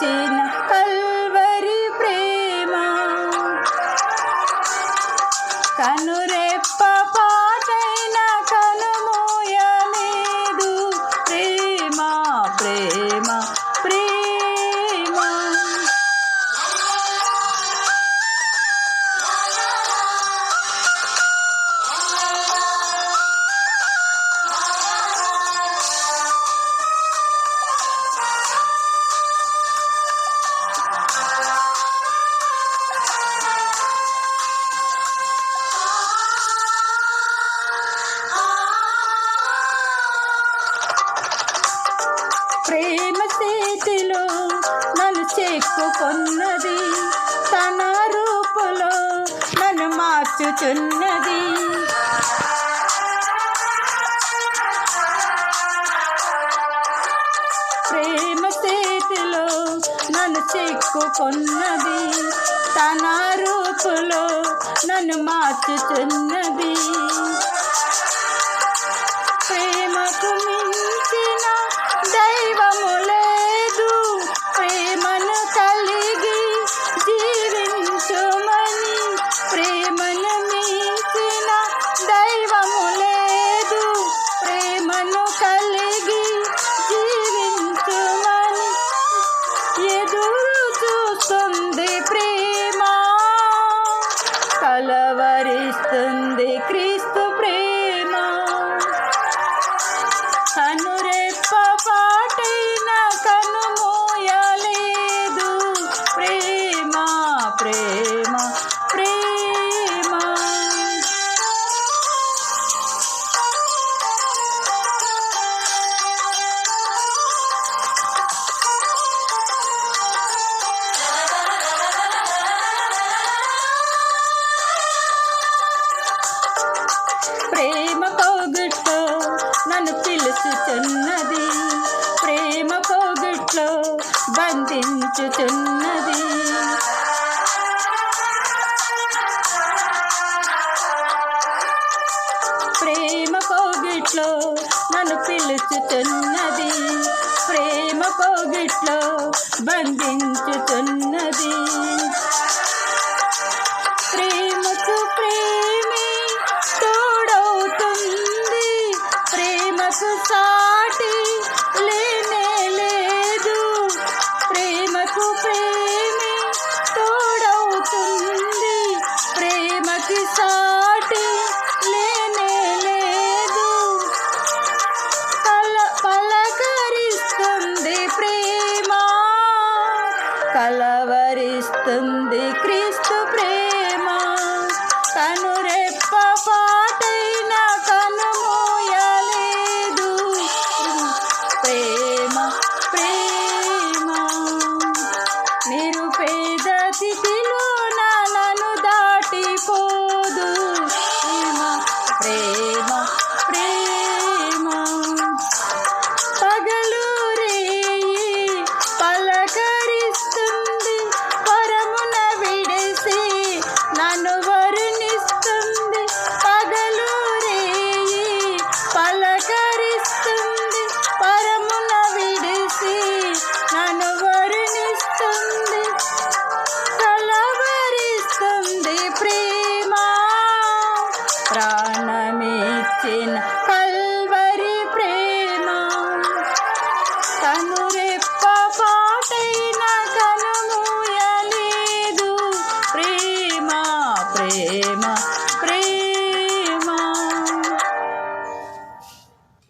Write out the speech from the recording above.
did ప్రేమ చేతిలో నన్ను చెక్కుకున్నది. తన రూపులో నన్ను మార్చుచున్నది. ప్రేమ చేతిలో నన్ను చెక్కుకున్నది. తన రూపులో నన్ను మార్చుచున్నది. బంధించుతున్నది ప్రేమ పోగిట్లో బంధించుతున్నది. ప్రేమ పోగిట్లో నన్ను పిలుచుతున్నది ప్రేమ పోగిట్లో బంధించుతున్నది. కలవరిస్తుంది క్రీస్తు ప్రేమ.